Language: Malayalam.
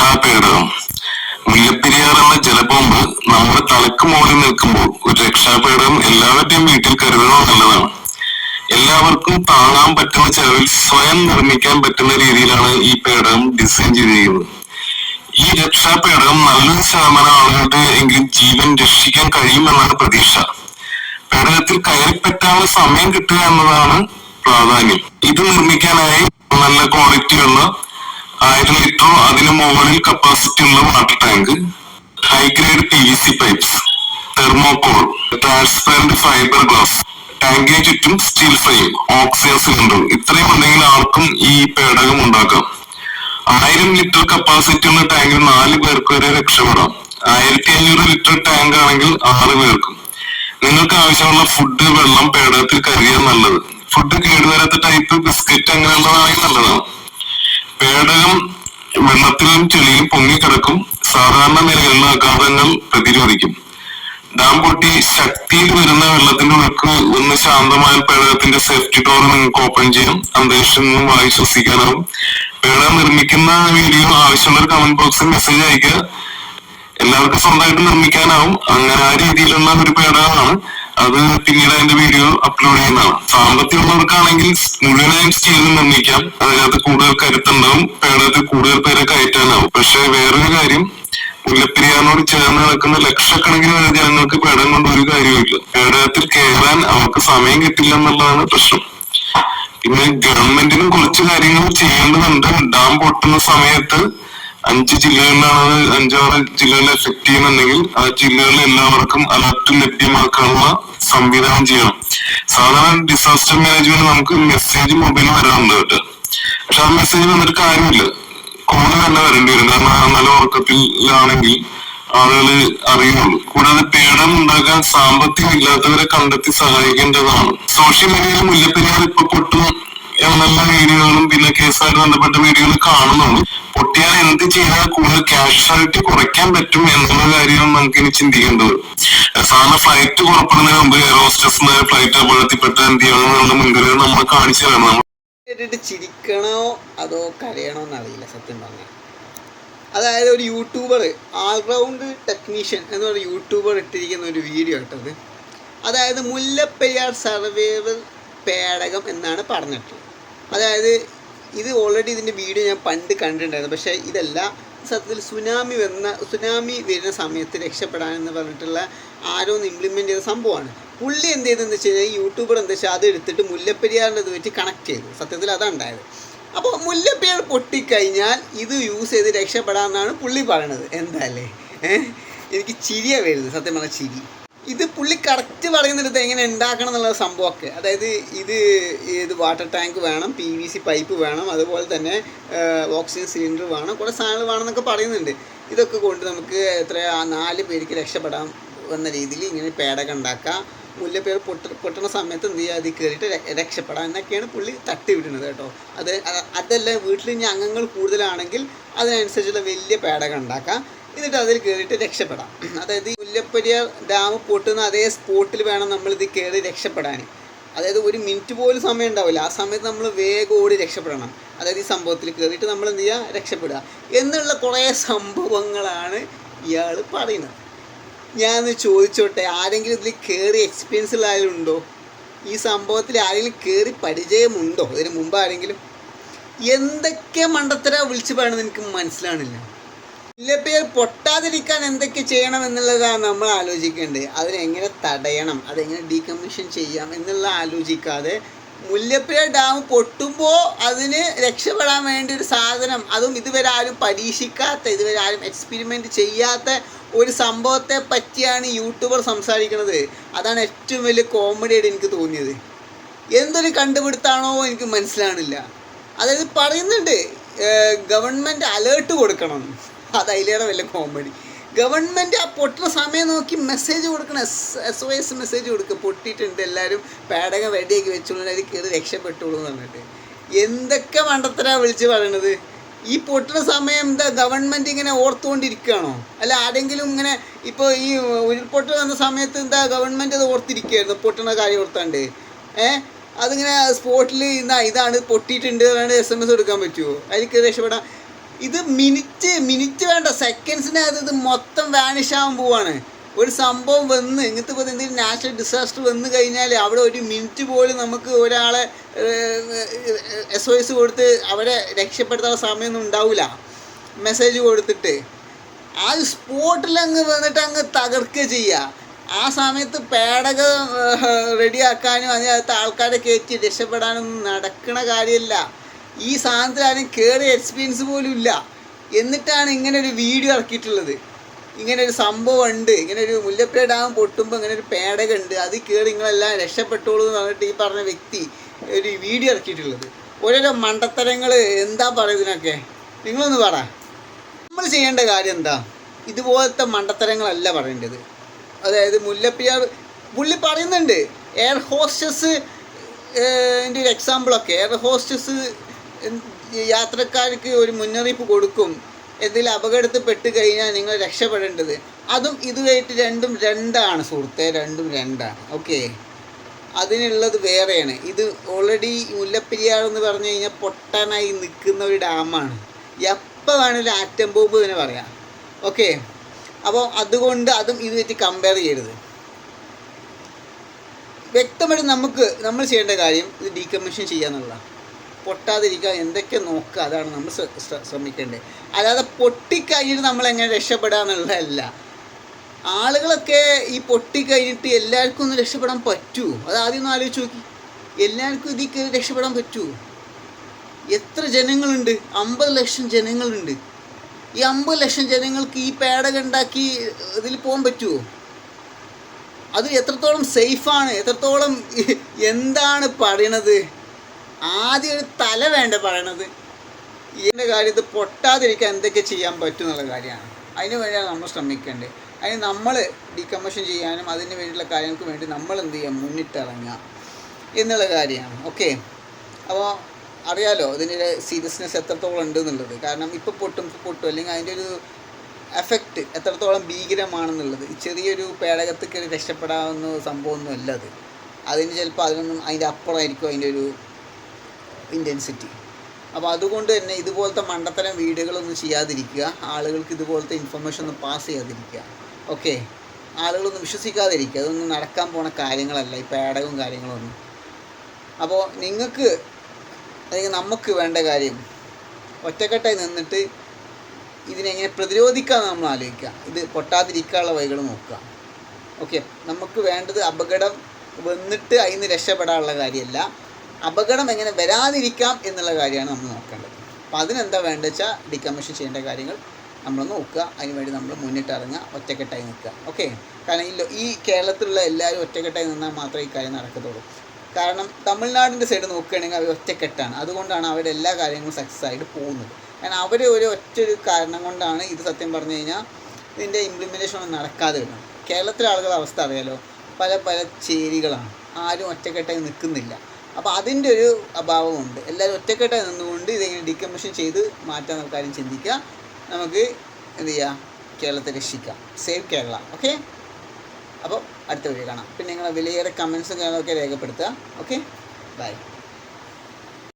രക്ഷാപേടകം. മുല്ലപ്പെരിയാർ എന്ന ജലബോംബ് നമ്മുടെ തലക്ക് മുകളിൽ നിൽക്കുമ്പോൾ ഒരു രക്ഷാപേടകം എല്ലാവരുടെയും വീട്ടിൽ കരുതണം നല്ലതാണ്. എല്ലാവർക്കും താങ്ങാൻ പറ്റുന്ന ചെലവിൽ സ്വയം നിർമ്മിക്കാൻ പറ്റുന്ന രീതിയിലാണ് ഈ പേടകം ഡിസൈൻ ചെയ്തിരിക്കുന്നത്. ഈ രക്ഷാപേടകം നല്ലൊരു ശതമാനം ആളുകളുടെ എങ്കിലും ജീവൻ രക്ഷിക്കാൻ കഴിയുമെന്നാണ് പ്രതീക്ഷ. പേടകത്തിൽ കയറിപ്പറ്റാനുള്ള സമയം കിട്ടുക എന്നതാണ് പ്രാധാന്യം. ഇത് നിർമ്മിക്കാനായി നല്ല ക്വാളിറ്റിയുള്ള ആയിരം ലിറ്ററോ അതിനു മുകളിൽ കപ്പാസിറ്റി ഉള്ള water tank high grade P V C pipes thermocol transparent fibreglass ടാങ്കിന് ചുറ്റും സ്റ്റീൽ ഫ്രെയിം ഓക്സിജൻ സിലിണ്ടർ ഇത്രയും ഉണ്ടെങ്കിൽ ആർക്കും ഈ പേടകം ഉണ്ടാക്കാം. ആയിരം ലിറ്റർ കപ്പാസിറ്റി ഉള്ള ടാങ്കിൽ നാല് പേർക്ക് വരെ രക്ഷപ്പെടാം. ആയിരത്തി അഞ്ഞൂറ് ലിറ്റർ ടാങ്ക് ആണെങ്കിൽ ആറ് പേർക്കും. നിങ്ങൾക്ക് ആവശ്യമുള്ള ഫുഡ് വെള്ളം പേടകത്തിൽ കരുതിയാൽ നല്ലത്. ഫുഡ് കേടുവരാത്ത ടൈപ്പ് ബിസ്ക്കറ്റ് അങ്ങനെയുള്ളതാണെങ്കിൽ നല്ലതാണ്. പേടകം വെള്ളത്തിലും ചെളിയിലും പൊങ്ങിക്കിടക്കും. സാധാരണ നിലകളിലെ ആഘാതങ്ങൾ പ്രതിരോധിക്കും. ഡാം പൊട്ടി ശക്തിയിൽ വരുന്ന വെള്ളത്തിന്റെ ഒഴുക്ക് ഒന്ന് ശാന്തമായ പേടകത്തിന്റെ സേഫ്റ്റി ഡോർ നിങ്ങൾക്ക് ഓപ്പൺ ചെയ്യാം. അന്തരീക്ഷം നിന്നും വായു ശ്വസിക്കാനാവും. പേടകം നിർമ്മിക്കുന്ന വീഡിയോ ആവശ്യമുള്ള കമന്റ് ബോക്സിൽ മെസ്സേജ് അയക്കുക എല്ലാവർക്കും സ്വന്തമായിട്ട് നിർമ്മിക്കാനാവും. അങ്ങനെ ആ രീതിയിലുള്ള ഒരു പേടകമാണ്. അത് പിന്നീട് അതിന്റെ വീഡിയോ അപ്ലോഡ് ചെയ്യുന്നതാണ് സാമ്പത്തികമുള്ളവർക്കാണെങ്കിൽ മുഴുവനായും സ്റ്റീൽ നിർമ്മിക്കാം. അതിനകത്ത് കൂടുതൽ കരുത്തുണ്ടാവും. പേടകത്തിൽ കൂടുതൽ പേരെ കയറ്റാനാവും. പക്ഷെ വേറൊരു കാര്യം മുല്ലപ്പെരിയാറിനോട് ചേർന്ന് കിടക്കുന്ന ലക്ഷക്കണക്കിന് ജനങ്ങൾക്ക് പേടകം കൊണ്ട് ഒരു കാര്യവുമില്ല. പേടകത്തിൽ കയറാൻ അവർക്ക് സമയം കിട്ടില്ല എന്നുള്ളതാണ് പ്രശ്നം. പിന്നെ ഗവൺമെന്റിനും കുറച്ച് കാര്യങ്ങൾ ചെയ്യേണ്ടതുണ്ട്. ഡാം പൊട്ടുന്ന സമയത്ത് അഞ്ച് ജില്ലകളിലാണ് അത് അഞ്ചാറ് ജില്ലകളിൽ എഫക്ട് ചെയ്യുന്നുണ്ടെങ്കിൽ ആ ജില്ലകളിൽ എല്ലാവർക്കും അലർട്ട് ലഭ്യമാക്കാനുള്ള സംവിധാനം ചെയ്യണം. സാധാരണ ഡിസാസ്റ്റർ മാനേജ്മെന്റ് നമുക്ക് മെസ്സേജ് മൊബൈലിൽ വരാറുണ്ട് കേട്ടോ. പക്ഷെ ആ മെസ്സേജ് വന്നിട്ട് കാര്യമില്ല. കോൾ തന്നെ വരേണ്ടി വരും. കാരണം നല്ല ഉറക്കത്തിലാണെങ്കിൽ ആളുകൾ അറിയുള്ളൂ. കൂടാതെ പേടം ഉണ്ടാക്കാൻ സാമ്പത്തികം ഇല്ലാത്തവരെ കണ്ടെത്തി സഹായിക്കേണ്ടതാണ്. സോഷ്യൽ മീഡിയയിൽ മുല്ലപ്പെരിയാർ ഇപ്പൊ പൊട്ടും എന്നുള്ള വീഡിയോകളും പിന്നെ കേസുമായിട്ട് ബന്ധപ്പെട്ട വീഡിയോകൾ കാണുന്നുള്ളൂ പൊട്ടിയാൽ എന്ത് ചെയ്താൽ കൂടുതൽ ക്യാഷ്വാലിറ്റി കുറയ്ക്കാൻ പറ്റും എന്നുള്ള കാര്യമാണ് നമുക്ക് ഇനി ചിന്തിക്കേണ്ടത്. സാധാരണ ഫ്ലൈറ്റ് പുറപ്പെടുന്നതിന് മുമ്പ് എയർ ഹോസ്റ്റസ് ഫ്ലൈറ്റ് അപകടത്തിൽപ്പെട്ട എന്ത് ചെയ്യണമെന്നുള്ള മുൻകരുതൽ നമ്മൾ കാണിച്ചു തരണം നമ്മൾ ചിരിക്കണോ അതോ കരയണോ എന്നറിയില്ല സത്യം പറഞ്ഞാൽ അതായത് ഒരു യൂട്യൂബർ ആൾറൗണ്ട് ടെക്നീഷ്യൻ എന്ന് പറഞ്ഞ യൂട്യൂബർ ഇട്ടിരിക്കുന്ന ഒരു വീഡിയോ ഇട്ടത് അതായത് മുല്ലപ്പെരിയാർ സർവൈവൽ പേടകം എന്നാണ് പറഞ്ഞിട്ടുള്ളത്. അതായത് ഇത് ഓൾറെഡി ഇതിന്റെ വീഡിയോ ഞാൻ പണ്ട് കണ്ടിട്ടുണ്ടായിരുന്നു. പക്ഷേ ഇതല്ല. സത്യത്തിൽ സുനാമി വരുന്ന സുനാമി വരുന്ന സമയത്ത് രക്ഷപ്പെടാനെന്ന് പറഞ്ഞിട്ടുള്ള ആരോ ഒന്ന് ഇംപ്ലിമെന്റ് ചെയ്ത സംഭവമാണ്. പുള്ളി എന്ത് ചെയ്തതെന്ന് വെച്ച് കഴിഞ്ഞാൽ യൂട്യൂബർ എന്താ വെച്ചാൽ അത് എടുത്തിട്ട് മുല്ലപ്പെരിയാറിന്റെ ഇത് വെച്ച് കണക്ട് ചെയ്തു. സത്യത്തിൽ അതാണ് ഉണ്ടായത്. അപ്പോൾ മുല്ലപ്പെരിയാർ പൊട്ടിക്കഴിഞ്ഞാൽ ഇത് യൂസ് ചെയ്ത് രക്ഷപ്പെടാമെന്നാണ് പുള്ളി പറയണത്. എന്താല്ലേ എനിക്ക് ചിരിയാണ് വരുന്നത്. സത്യം പറഞ്ഞാൽ ചിരി. ഇത് പുള്ളി കറക്റ്റ് പറയുന്നിടത്ത് എങ്ങനെ ഉണ്ടാക്കണം എന്നുള്ള സംഭവമൊക്കെ. അതായത് ഇത് ഇത് വാട്ടർ ടാങ്ക് വേണം പി വി സി പൈപ്പ് വേണം അതുപോലെ തന്നെ ഓക്സിജൻ സിലിണ്ടർ വേണം കുറേ സാധനങ്ങൾ വേണമെന്നൊക്കെ പറയുന്നുണ്ട്. ഇതൊക്കെ കൊണ്ട് നമുക്ക് എത്ര നാല് പേർക്ക് രക്ഷപ്പെടാം എന്ന രീതിയിൽ ഇങ്ങനെ പേടൊക്കെ ഉണ്ടാക്കാം. മുല്ലപ്പേർ പൊട്ട പൊട്ടണ സമയത്ത് എന്ത് ചെയ്യുക അതിൽ കയറിയിട്ട് രക്ഷപ്പെടാം. എന്നൊക്കെയാണ് പുള്ളി തട്ടി വിടുന്നത് കേട്ടോ. അത് അതല്ല വീട്ടിൽ ഇനി അംഗങ്ങൾ കൂടുതലാണെങ്കിൽ അതിനനുസരിച്ചുള്ള വലിയ പേടകം ഉണ്ടാക്കാം. എന്നിട്ട് അതിൽ കയറിയിട്ട് രക്ഷപ്പെടാം. അതായത് മുല്ലപ്പെരിയാർ ഡാം പൊട്ടുന്ന അതേ സ്പോട്ടിൽ വേണം നമ്മൾ ഇത് കയറി രക്ഷപ്പെടാൻ അതായത് ഒരു മിനിറ്റ് പോലും സമയം ഉണ്ടാവില്ല. ആ സമയത്ത് നമ്മൾ വേഗം ഓടി രക്ഷപ്പെടണം. അതായത് ഈ സംഭവത്തിൽ കയറിയിട്ട് നമ്മൾ എന്ത് ചെയ്യുക രക്ഷപ്പെടുക. എന്നുള്ള കുറേ സംഭവങ്ങളാണ് ഇയാൾ പറയുന്നത്. ഞാൻ ചോദിച്ചോട്ടെ ആരെങ്കിലും ഇതിൽ കയറി എക്സ്പീരിയൻസ് ഉള്ള ആരുണ്ടോ ഈ സംഭവത്തിൽ ആരെങ്കിലും കയറി പരിചയമുണ്ടോ? ഇതിന് മുമ്പ് ആരെങ്കിലും? എന്തൊക്കെ മണ്ടത്തര വിളിച്ചു പറയണമെന്ന് എനിക്ക് മനസ്സിലാണില്ല മുല്ലപ്പെരിയാർ പൊട്ടാതിരിക്കാൻ എന്തൊക്കെ ചെയ്യണം എന്നുള്ളതാണ് നമ്മൾ ആലോചിക്കേണ്ടത്. അതിനെങ്ങനെ തടയണം അതെങ്ങനെ ഡീകമ്മീഷൻ ചെയ്യാം എന്നുള്ള ആലോചിക്കാതെ മുല്ലപ്പുഴ ഡാം പൊട്ടുമ്പോൾ അതിന് രക്ഷപ്പെടാൻ വേണ്ടി ഒരു സാധനം അതും ഇതുവരെ ആരും പരീക്ഷിക്കാത്ത ഇതുവരെ ആരും എക്സ്പെരിമെന്റ് ചെയ്യാത്ത ഒരു സംഭവത്തെ പറ്റിയാണ് യൂട്യൂബർ സംസാരിക്കുന്നത് അതാണ് ഏറ്റവും വലിയ കോമഡി ആയിട്ട് എനിക്ക് തോന്നിയത്. എന്തൊരു കണ്ടുപിടുത്താണോ എനിക്ക് മനസ്സിലാണില്ല അതായത് പറയുന്നുണ്ട് ഗവൺമെന്റ് അലേർട്ട് കൊടുക്കണം. അത് അതിലേറെ വലിയ കോമഡി ഗവൺമെന്റ് ആ പൊട്ടുന്ന സമയം നോക്കി മെസ്സേജ് കൊടുക്കണം S S O S message കൊടുക്കുക പൊട്ടിയിട്ടുണ്ട്. എല്ലാവരും പേടകം റെഡിയാക്കി വെച്ചോളൂ. അതിൽ കയറി രക്ഷപ്പെട്ടുള്ളൂ എന്ന് പറഞ്ഞിട്ട്. എന്തൊക്കെ മണ്ടത്തരാ വിളിച്ച് പറയണത്? ഈ പൊട്ടുന്ന സമയം എന്താ ഗവൺമെന്റ് ഇങ്ങനെ ഓർത്തുകൊണ്ടിരിക്കുകയാണോ? അല്ല ആരെങ്കിലും ഇങ്ങനെ ഇപ്പോൾ ഈ ഉരുൾപൊട്ട് വന്ന സമയത്ത് എന്താ ഗവൺമെന്റ് അത് ഓർത്തിരിക്കുകയായിരുന്നു? പൊട്ടുന്ന കാര്യം ഓർത്താണ്ട്. ഏഹ് അതിങ്ങനെ സ്പോട്ടിൽ ഇന്നാ ഇതാണ് പൊട്ടിയിട്ടുണ്ട് അതാണ് എസ് എം എസ് എടുക്കാൻ പറ്റുമോ അതിൽ രക്ഷപ്പെടാം ഇത് മിനിറ്റ് മിനിറ്റ് വേണ്ട. സെക്കൻഡ്സിനകത്ത് ഇത് മൊത്തം വാനിഷ് ആവാൻ പോവാണ്. ഒരു സംഭവം വന്ന് ഇങ്ങനത്തെ ഇപ്പോൾ എന്തെങ്കിലും നാച്ചുറൽ ഡിസാസ്റ്റർ വന്നു കഴിഞ്ഞാൽ അവിടെ ഒരു മിനിറ്റ് പോലും നമുക്ക് ഒരാളെ എസ് ഒ എസ് കൊടുത്ത് അവരെ രക്ഷപ്പെടുത്താനുള്ള സമയമൊന്നും ഉണ്ടാവില്ല മെസ്സേജ് കൊടുത്തിട്ട്. ആ സ്പോട്ടിൽ അങ്ങ് വന്നിട്ട് അങ്ങ് തകർക്കുക ചെയ്യുക ആ സമയത്ത് പേടക റെഡിയാക്കാനും അതിനകത്ത് ആൾക്കാരെ കയറ്റി രക്ഷപ്പെടാനൊന്നും നടക്കണ കാര്യമല്ല ഈ സാധനത്തിൽ ആരും കയറി എക്സ്പീരിയൻസ് പോലും ഇല്ല. എന്നിട്ടാണ് ഇങ്ങനെ ഒരു വീഡിയോ ഇറക്കിയിട്ടുള്ളത്. ഇങ്ങനെ ഒരു സംഭവം ഉണ്ട്. ഇങ്ങനെ ഒരു മുല്ലപ്പുഴ ഡാം പൊട്ടുമ്പോൾ ഇങ്ങനെ ഒരു പേടക ഉണ്ട്. അത് കയറി നിങ്ങളെല്ലാം രക്ഷപ്പെട്ടോളൂ എന്ന് പറഞ്ഞിട്ട് ഈ പറഞ്ഞ വ്യക്തി ഒരു വീഡിയോ ഇറക്കിയിട്ടുള്ളത്. ഓരോരോ മണ്ടത്തരങ്ങൾ എന്താ പറയുന്നതിനൊക്കെ നിങ്ങളൊന്ന് പറ. നമ്മൾ ചെയ്യേണ്ട കാര്യം എന്താ? ഇതുപോലത്തെ മണ്ടത്തരങ്ങളല്ല പറയേണ്ടത്. അതായത് മുല്ലപ്പെരിയാർ പുള്ളി പറയുന്നുണ്ട്. എയർ ഹോസ്റ്റസ് എന്റെ ഒരു എക്സാമ്പിളൊക്കെ എയർ ഹോസ്റ്റസ് യാത്രക്കാർക്ക് ഒരു മുന്നറിയിപ്പ് കൊടുക്കും. ഇതിൽ അപകടത്തിൽ പെട്ട് കഴിഞ്ഞാൽ നിങ്ങൾ രക്ഷപ്പെടേണ്ടത്. അതും ഇതുമായിട്ട് രണ്ടും രണ്ടാണ് സുഹൃത്തെ രണ്ടും രണ്ടാണ്. ഓക്കെ. അതിനുള്ളത് വേറെയാണ്. ഇത് ഓൾറെഡി മുല്ലപ്പെരിയാർ എന്ന് പറഞ്ഞു കഴിഞ്ഞാൽ പൊട്ടാനായി നിൽക്കുന്ന ഒരു ഡാമാണ്. എപ്പോൾ വേണമെങ്കിലും ആറ്റം ബോംബ് തന്നെ പറയാം. ഓക്കെ. അപ്പോൾ അതുകൊണ്ട് അതും ഇത് വെച്ച് കമ്പയർ ചെയ്യരുത്. വ്യക്തമായിട്ട് നമുക്ക് നമ്മൾ ചെയ്യേണ്ട കാര്യം ഇത് ഡീകമ്മീഷൻ ചെയ്യാന്നുള്ളതാണ്. പൊട്ടാതിരിക്കാൻ എന്തൊക്കെ നോക്കുക അതാണ് നമ്മൾ ശ്ര- ശ്ര- ശ്രമിക്കേണ്ടത്. അല്ലാതെ പൊട്ടിക്കഴിഞ്ഞിട്ട് നമ്മൾ എങ്ങനെ രക്ഷപ്പെടുക എന്നുള്ളതല്ല. ആളുകളൊക്കെ ഈ പൊട്ടിക്കഴിഞ്ഞിട്ട് എല്ലാവർക്കും ഒന്ന് രക്ഷപ്പെടാൻ പറ്റുമോ അത് ആദ്യം ഒന്ന് ആലോചിച്ച് നോക്കി. എല്ലാവർക്കും ഇതിൽ കയറി രക്ഷപ്പെടാൻ പറ്റുമോ എത്ര ജനങ്ങളുണ്ട്? അമ്പത് ലക്ഷം ജനങ്ങളുണ്ട്. ഈ അമ്പത് ലക്ഷം ജനങ്ങൾക്ക് ഈ പേടക ഉണ്ടാക്കി ഇതിൽ പോകാൻ പറ്റുമോ അത് എത്രത്തോളം സേഫാണ്? എത്രത്തോളം എന്താണ് പറയണത്? ആദ്യം ഒരു തല വേണ്ട പറയണത്. ഇതിന്റെ കാര്യത്തിൽ പൊട്ടാതിരിക്കാൻ എന്തൊക്കെ ചെയ്യാൻ പറ്റും എന്നുള്ള കാര്യമാണ്. അതിന് വേണ്ടിയാണ് നമ്മൾ ശ്രമിക്കേണ്ടത്. അതിന് നമ്മൾ ഡീകമ്മഷൻ ചെയ്യാനും അതിന് വേണ്ടിയുള്ള കാര്യങ്ങൾക്ക് വേണ്ടി നമ്മൾ എന്ത് ചെയ്യാം? മുന്നിട്ടിറങ്ങുക എന്നുള്ള കാര്യമാണ്. ഓക്കെ അപ്പോൾ അറിയാലോ ഇതിന്റെ സീരിയസ്നെസ് എത്രത്തോളം ഉണ്ട് എന്നുള്ളത്. കാരണം ഇപ്പോൾ പൊട്ടും പൊട്ടും. അല്ലെങ്കിൽ അതിന്റെ ഒരു എഫക്റ്റ് എത്രത്തോളം ഭീകരമാണെന്നുള്ളത്. ചെറിയൊരു പേടകത്തിൽ കയറി രക്ഷപ്പെടാവുന്ന സംഭവമൊന്നും അല്ല അത്. അതിന് ചിലപ്പോൾ അതിനൊന്നും അതിന്റെ അപ്പുറമായിരിക്കും അതിന്റെ ഒരു ഇന്റൻസിറ്റി അപ്പോൾ അതുകൊണ്ട് തന്നെ ഇതുപോലത്തെ മണ്ടത്തരം വീഡിയോകളൊന്നും ചെയ്യാതിരിക്കുക. ആളുകൾക്ക് ഇതുപോലത്തെ ഇൻഫർമേഷൻ ഒന്നും പാസ് ചെയ്യാതിരിക്കുക. ഓക്കെ ആളുകളൊന്നും വിശ്വസിക്കാതിരിക്കുക. അതൊന്നും നടക്കാൻ പോണ കാര്യങ്ങളല്ല. ഈ പേടകവും കാര്യങ്ങളൊന്നും. അപ്പോൾ നിങ്ങൾക്ക് അല്ലെങ്കിൽ നമുക്ക് വേണ്ട കാര്യം ഒറ്റക്കെട്ടായി നിന്നിട്ട് ഇതിനെങ്ങനെ പ്രതിരോധിക്കാമെന്ന് നമ്മൾ ആലോചിക്കുക. ഇത് പൊട്ടാതിരിക്കാനുള്ള വഴികൾ നോക്കുക. ഓക്കെ നമുക്ക് വേണ്ടത് അപകടം വന്നിട്ട് അതിൽ നിന്ന് രക്ഷപ്പെടാനുള്ള കാര്യമല്ല. അപകടം എങ്ങനെ വരാതിരിക്കാം എന്നുള്ള കാര്യമാണ് നമ്മൾ നോക്കേണ്ടത്. അപ്പം അതിനെന്താ വേണ്ടത് വെച്ചാൽ ഡിക്കമ്മീഷൻ ചെയ്യേണ്ട കാര്യങ്ങൾ നമ്മൾ നോക്കുക. അതിനുവേണ്ടി നമ്മൾ മുന്നിട്ടിറങ്ങുക ഒറ്റക്കെട്ടായി നിൽക്കുക. ഓക്കെ കാരണം ഈ ഈ കേരളത്തിലുള്ള എല്ലാവരും ഒറ്റക്കെട്ടായി നിന്നാൽ മാത്രമേ ഈ കാര്യം നടക്കത്തുള്ളൂ. കാരണം തമിഴ്നാടിന്റെ സൈഡ് നോക്കുകയാണെങ്കിൽ അവർ ഒറ്റക്കെട്ടാണ്. അതുകൊണ്ടാണ് അവരുടെ എല്ലാ കാര്യങ്ങളും സക്സസ് ആയിട്ട് പോകുന്നത്. കാരണം അവർ ഒരു ഒറ്റ ഒരു കാരണം കൊണ്ടാണ് ഇത് സത്യം പറഞ്ഞു കഴിഞ്ഞാൽ ഇതിന്റെ ഇംപ്ലിമെന്റേഷൻ ഒന്നും നടക്കാതെ വരുന്നത്. കേരളത്തിലെ ആളുകളുടെ അവസ്ഥ അറിയാലോ? പല പല ചേരികളാണ്. ആരും ഒറ്റക്കെട്ടായി നിൽക്കുന്നില്ല. അപ്പോൾ അതിന്റെ ഒരു അഭാവമുണ്ട്. എല്ലാവരും ഒറ്റക്കെട്ടായി നിന്നുകൊണ്ട് ഇതെങ്ങനെ ഡീകമ്മീഷൻ ചെയ്ത് മാറ്റാൻ നമുക്കാരും ചിന്തിക്കുക. നമുക്ക് എന്ത് ചെയ്യാം? കേരളത്തെ രക്ഷിക്കാം. സേവ് കേരള. ഓക്കെ അപ്പോൾ അടുത്ത വീഡിയോ കാണാം. പിന്നെ നിങ്ങളെ വിലയേറെ കമൻസും കാര്യങ്ങളൊക്കെ രേഖപ്പെടുത്തുക. Okay bye